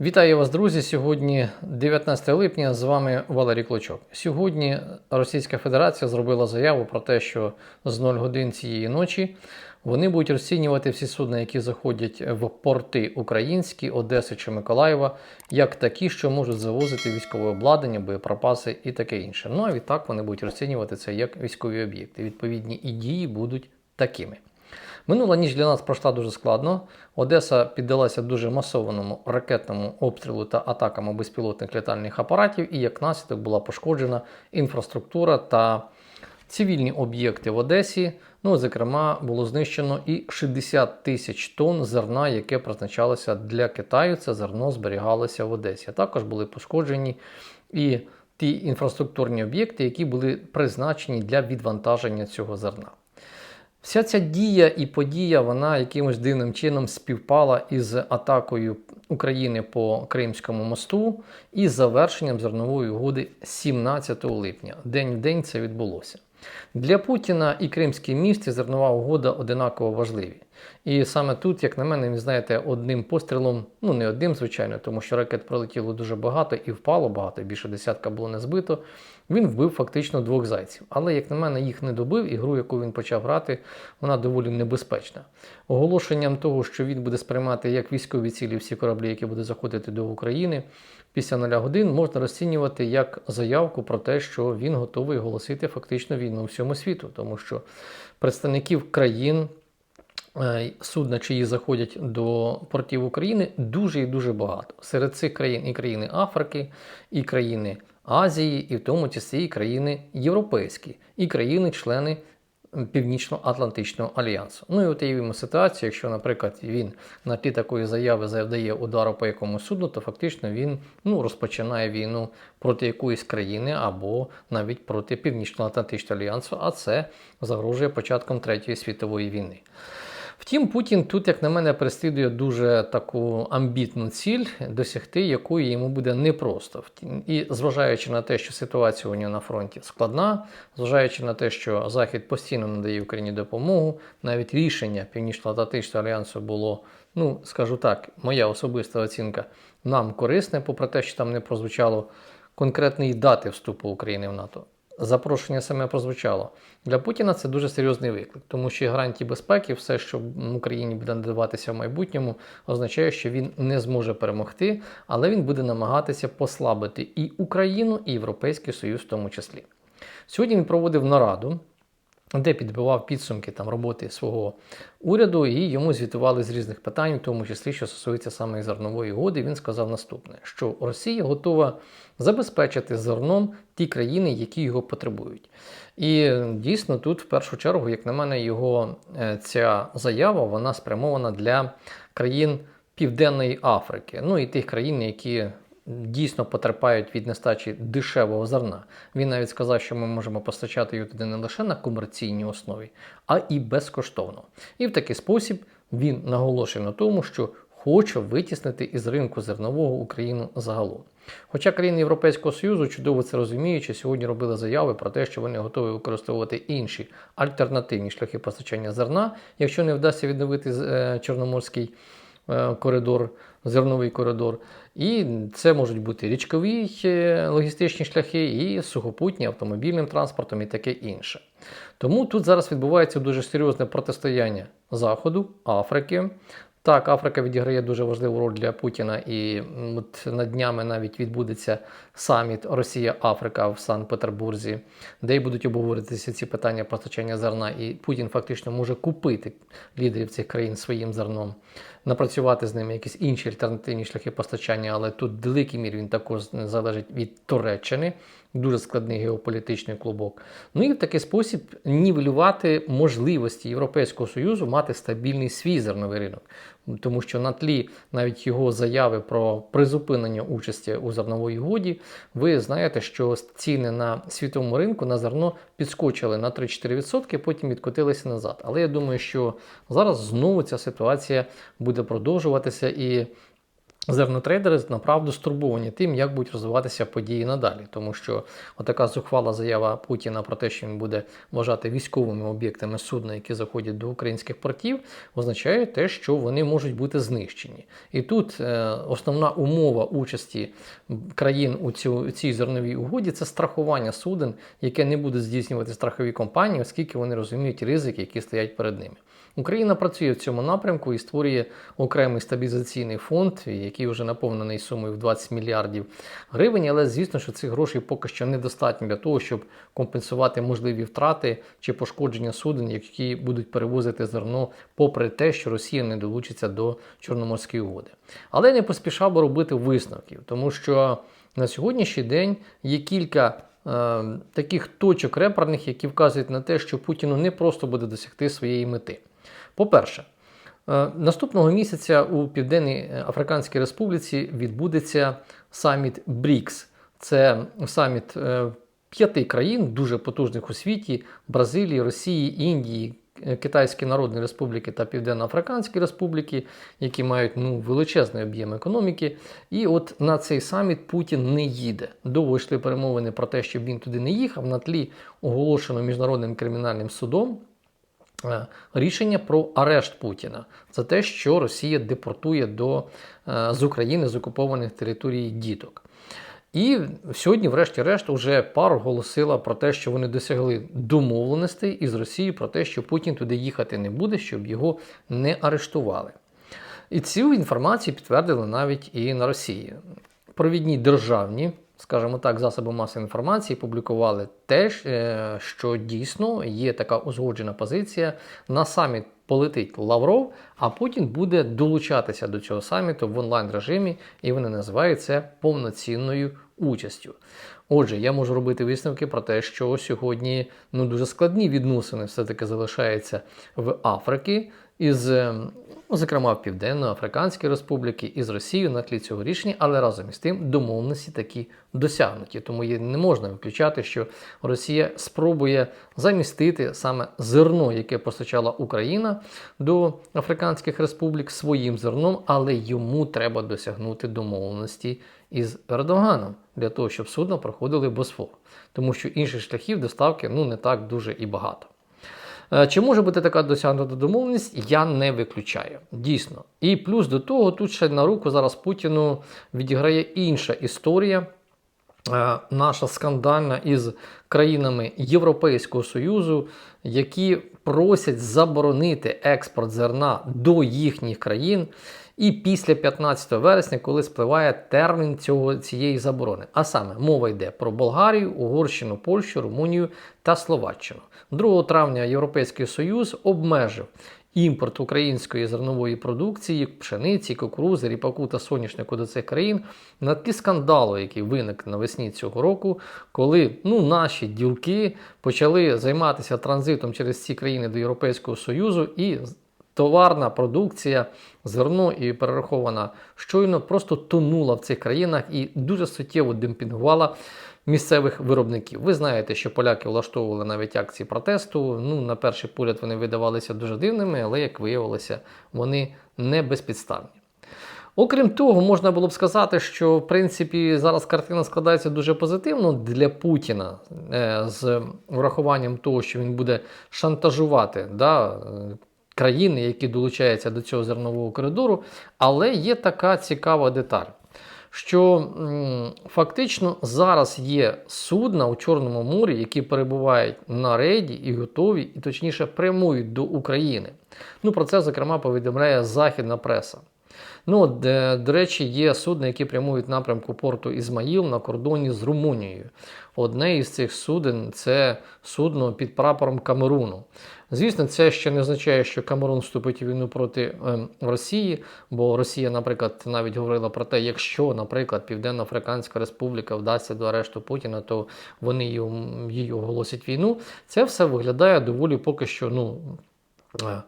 Вітаю вас, друзі! Сьогодні 19 липня. З вами Валерій Клочок. Сьогодні Російська Федерація зробила заяву про те, що з 0 годин цієї ночі вони будуть розцінювати всі судна, які заходять в порти українські, Одеси чи Миколаєва, як такі, що можуть завозити військове обладнання, боєприпаси і таке інше. Ну а відтак вони будуть розцінювати це як військові об'єкти. Відповідні і дії будуть такими. Минула ніч для нас пройшла дуже складно. Одеса піддалася дуже масованому ракетному обстрілу та атакам безпілотних літальних апаратів, і як наслідок була пошкоджена інфраструктура та цивільні об'єкти в Одесі. Ну, зокрема, було знищено і 60 тисяч тонн зерна, яке призначалося для Китаю. Це зерно зберігалося в Одесі. Також були пошкоджені і ті інфраструктурні об'єкти, які були призначені для відвантаження цього зерна. Вся ця дія і подія, вона якимось дивним чином співпала із атакою України по Кримському мосту і завершенням зернової угоди 17 липня. День в день це відбулося. Для Путіна і Кримський міст і зернова угода одинаково важливі. І саме тут, як на мене, ви знаєте, одним пострілом, ну не одним, звичайно, тому що ракет пролетіло дуже багато і впало багато, більше десятка було не збито. Він вбив фактично двох зайців. Але, як на мене, їх не добив, і гру, яку він почав грати, вона доволі небезпечна. Оголошенням того, що він буде сприймати як військові цілі всі кораблі, які будуть заходити до України після 0 годин, можна розцінювати як заявку про те, що він готовий оголосити фактично війну всьому світу, тому що представників країн. Е, судна, чиї заходять до портів України, дуже і дуже багато. Серед цих країн і країни Африки, і країни Азії, і в тому числі і країни європейські, і країни-члени Північно-Атлантичного альянсу. Ну і от уявімо ситуацію, якщо, наприклад, він на тлі такої заяви завдає удару по якомусь суду, то фактично він ну, розпочинає війну проти якоїсь країни або навіть проти Північно-Атлантичного альянсу, а це загрожує початком Третьої світової війни. Втім, Путін тут, як на мене, переслідує дуже таку амбітну ціль, досягти якої йому буде непросто. І зважаючи на те, що ситуація у нього на фронті складна, зважаючи на те, що Захід постійно надає Україні допомогу, навіть рішення Північно-Атлантичного альянсу було, ну скажу так, моя особиста оцінка нам корисне, попри те, що там не прозвучало конкретної дати вступу України в НАТО запрошення саме прозвучало. Для Путіна це дуже серйозний виклик, тому що гарантії безпеки, все, що Україні буде надаватися в майбутньому, означає, що він не зможе перемогти, але він буде намагатися послабити і Україну, і Європейський Союз в тому числі. Сьогодні він проводив нараду де підбивав підсумки там роботи свого уряду, і йому звітували з різних питань, в тому числі, що стосується саме зернової угоди. Він сказав наступне: що Росія готова забезпечити зерном ті країни, які його потребують. І дійсно тут, в першу чергу, як на мене, його е, ця заява вона спрямована для країн Південної Африки, ну і тих країн, які дійсно потерпають від нестачі дешевого зерна. Він навіть сказав, що ми можемо постачати його туди не лише на комерційній основі, а і безкоштовно. І в такий спосіб він наголошує на тому, що хоче витіснити із ринку зернового Україну загалом. Хоча країни Європейського Союзу чудово це розуміючи, сьогодні робили заяви про те, що вони готові використовувати інші альтернативні шляхи постачання зерна, якщо не вдасться відновити е, Чорноморський коридор, зерновий коридор. І це можуть бути річкові е, логістичні шляхи, і сухопутні автомобільним транспортом і таке інше. Тому тут зараз відбувається дуже серйозне протистояння Заходу, Африки. Так, Африка відіграє дуже важливу роль для Путіна, і от на днями навіть відбудеться саміт Росія-Африка в Санкт-Петербурзі, де й будуть обговоритися ці питання постачання зерна. І Путін фактично може купити лідерів цих країн своїм зерном напрацювати з ними якісь інші альтернативні шляхи постачання, але тут в великій мірі він також залежить від Туреччини, дуже складний геополітичний клубок. Ну і в такий спосіб нівелювати можливості Європейського Союзу мати стабільний свій зерновий ринок. Тому що на тлі навіть його заяви про призупинення участі у зерновій годі, ви знаєте, що ціни на світовому ринку на зерно підскочили на 3-4%, потім відкотилися назад. Але я думаю, що зараз знову ця ситуація буде продовжуватися і Зернотрейдери направду стурбовані тим, як будуть розвиватися події надалі, тому що отака зухвала заява Путіна про те, що він буде вважати військовими об'єктами судна, які заходять до українських портів, означає те, що вони можуть бути знищені. І тут е, основна умова участі країн у цю, цій зерновій угоді це страхування суден, яке не буде здійснювати страхові компанії, оскільки вони розуміють ризики, які стоять перед ними. Україна працює в цьому напрямку і створює окремий стабілізаційний фонд, який вже наповнений сумою в 20 мільярдів гривень. Але звісно, що цих грошей поки що недостатньо для того, щоб компенсувати можливі втрати чи пошкодження суден, які будуть перевозити зерно, попри те, що Росія не долучиться до Чорноморської угоди. Але не поспішав би робити висновків, тому що на сьогоднішній день є кілька. е, Таких точок реперних, які вказують на те, що Путіну не просто буде досягти своєї мети. По-перше, е, наступного місяця у Південній Африканській Республіці відбудеться саміт БРІКС. Це саміт е, п'яти країн, дуже потужних у світі: Бразилії, Росії, Індії, е, Китайської Народної Республіки та Південно-Африканської Республіки, які мають ну, величезний об'єм економіки. І от на цей саміт Путін не їде. Довго йшли перемовини про те, щоб він туди не їхав на тлі оголошено міжнародним кримінальним судом. Рішення про арешт Путіна за те, що Росія депортує до е, з України з окупованих територій діток. І сьогодні, врешті-решт, уже пар оголосила про те, що вони досягли домовленостей із Росією про те, що Путін туди їхати не буде, щоб його не арештували. І цю інформацію підтвердили навіть і на Росії. Провідні державні скажімо так, засоби масової інформації публікували теж, що дійсно є така узгоджена позиція. На саміт полетить Лавров, а Путін буде долучатися до цього саміту в онлайн режимі, і вони називають це повноцінною участю. Отже, я можу робити висновки про те, що сьогодні ну, дуже складні відносини все-таки залишаються в Африці із ем, Ну, зокрема в Південно-Африканській Республіки і з Росією на тлі цього рішення, але разом із тим домовленості такі досягнуті. Тому не можна виключати, що Росія спробує замістити саме зерно, яке постачала Україна до Африканських Республік своїм зерном, але йому треба досягнути домовленості із Ердоганом для того, щоб судно проходили Босфор, тому що інших шляхів доставки ну не так дуже і багато. Е, чи може бути така досягнута домовленість, я не виключаю. Дійсно. І плюс до того, тут ще на руку зараз Путіну відіграє інша історія. Е, наша скандальна із країнами Європейського Союзу, які просять заборонити експорт зерна до їхніх країн. І після 15 вересня, коли спливає термін цього, цієї заборони. А саме мова йде про Болгарію, Угорщину, Польщу, Румунію та Словаччину. 2 травня Європейський Союз обмежив імпорт української зернової продукції, пшениці, кукурузи, ріпаку та соняшнику до цих країн на тлі скандалу, який виник навесні цього року, коли ну, наші ділки почали займатися транзитом через ці країни до Європейського Союзу і товарна продукція, зерно і перерахована щойно просто тонула в цих країнах і дуже суттєво демпінгувала місцевих виробників. Ви знаєте, що поляки влаштовували навіть акції протесту. Ну, на перший погляд вони видавалися дуже дивними, але як виявилося, вони не безпідставні. Окрім того, можна було б сказати, що в принципі зараз картина складається дуже позитивно для Путіна е, з врахуванням того, що він буде шантажувати да, країни, які долучаються до цього зернового коридору. Але є така цікава деталь що фактично зараз є судна у Чорному морі, які перебувають на рейді і готові, і точніше прямують до України. Ну, Про це, зокрема, повідомляє західна преса. Ну, де, До речі, є судна, які прямують напрямку порту Ізмаїл на кордоні з Румунією. Одне із цих суден це судно під прапором Камеруну. Звісно, це ще не означає, що Камерун вступить у війну проти е, Росії, бо Росія, наприклад, навіть говорила про те, якщо, наприклад, Південно-Африканська Республіка вдасться до арешту Путіна, то вони її, оголосять війну. Це все виглядає доволі поки що ну, е,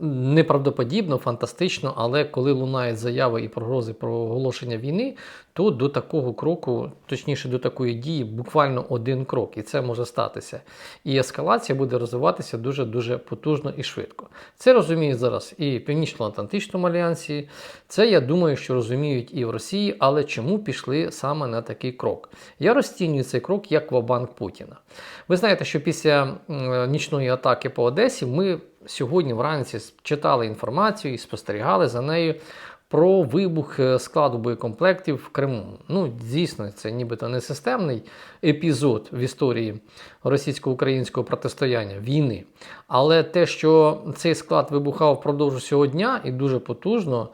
неправдоподібно, фантастично, але коли лунають заяви і прогрози про оголошення війни, то до такого кроку, точніше до такої дії, буквально один крок, і це може статися. І ескалація буде розвиватися дуже дуже потужно і швидко. Це розуміють зараз і Північно-Атлантичному альянсі. Це я думаю, що розуміють і в Росії, але чому пішли саме на такий крок? Я розцінюю цей крок як вабанк Путіна. Ви знаєте, що після нічної атаки по Одесі ми сьогодні вранці читали інформацію і спостерігали за нею про вибух е, складу боєкомплектів в Криму. Ну, дійсно, це нібито не системний епізод в історії російсько-українського протистояння війни. Але те, що цей склад вибухав впродовж всього дня і дуже потужно,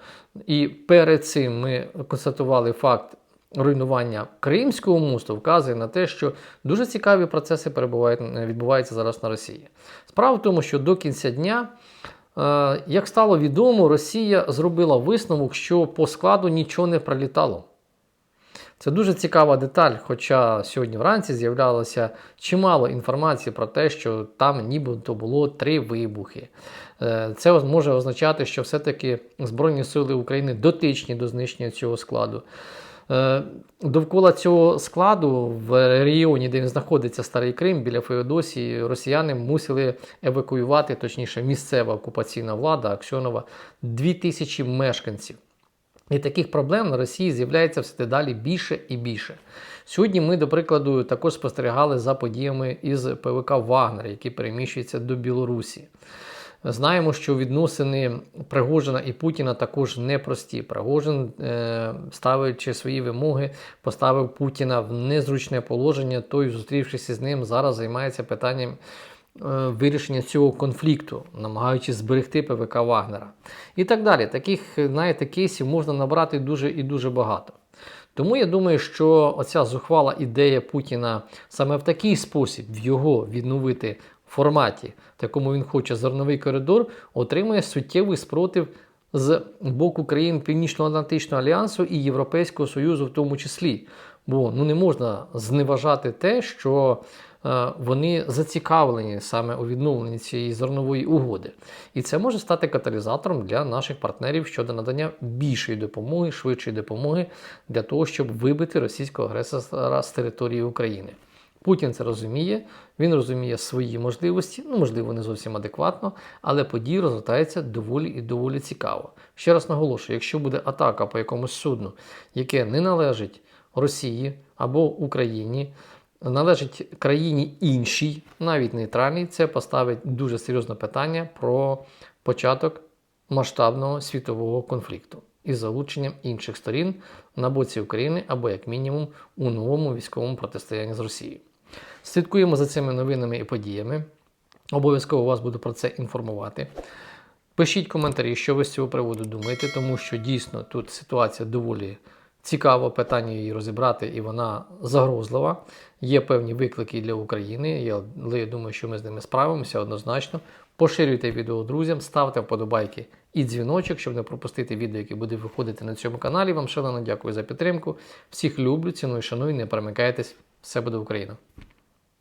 і перед цим ми констатували факт. Руйнування Кримського мосту вказує на те, що дуже цікаві процеси відбуваються зараз на Росії. Справа в тому, що до кінця дня, е, як стало відомо, Росія зробила висновок, що по складу нічого не прилітало. Це дуже цікава деталь, хоча сьогодні вранці з'являлося чимало інформації про те, що там нібито було три вибухи. Е, Це може означати, що все-таки Збройні Сили України дотичні до знищення цього складу. Е, Довкола цього складу в регіоні, де він знаходиться Старий Крим, біля Феодосії, росіяни мусили евакуювати, точніше, місцева окупаційна влада Аксьонова, 2000 мешканців. І таких проблем на Росії з'являється все дедалі більше і більше. Сьогодні ми, до прикладу, також спостерігали за подіями із ПВК Вагнер, які переміщуються до Білорусі. Знаємо, що відносини Пригожина і Путіна також непрості. Пригожин, е, ставлячи свої вимоги, поставив Путіна в незручне положення. Той, зустрівшись із ним, зараз займається питанням е, вирішення цього конфлікту, намагаючись зберегти ПВК Вагнера. І так далі. Таких, знаєте, кейсів можна набрати дуже і дуже багато. Тому я думаю, що оця зухвала ідея Путіна саме в такий спосіб в його відновити форматі, в якому він хоче зерновий коридор, отримує суттєвий спротив з боку країн Північно-Атлантичного альянсу і Європейського Союзу, в тому числі. Бо ну не можна зневажати те, що е, вони зацікавлені саме у відновленні цієї зернової угоди. І це може стати каталізатором для наших партнерів щодо надання більшої допомоги, швидшої допомоги для того, щоб вибити російського агресора з території України. Путін це розуміє, він розуміє свої можливості, ну можливо, не зовсім адекватно, але події розгортаються доволі і доволі цікаво. Ще раз наголошую: якщо буде атака по якомусь судну, яке не належить Росії або Україні, належить країні іншій, навіть нейтральній, це поставить дуже серйозне питання про початок масштабного світового конфлікту із залученням інших сторін на боці України або, як мінімум, у новому військовому протистоянні з Росією. Слідкуємо за цими новинами і подіями. Обов'язково вас буду про це інформувати. Пишіть коментарі, що ви з цього приводу думаєте, тому що дійсно тут ситуація доволі цікава, питання її розібрати, і вона загрозлива. Є певні виклики для України, але я думаю, що ми з ними справимося однозначно. Поширюйте відео друзям, ставте вподобайки і дзвіночок, щоб не пропустити відео, яке буде виходити на цьому каналі. Вам шалено дякую за підтримку. Всіх люблю, ціную, шаную, не перемикайтесь. Все буде Україна!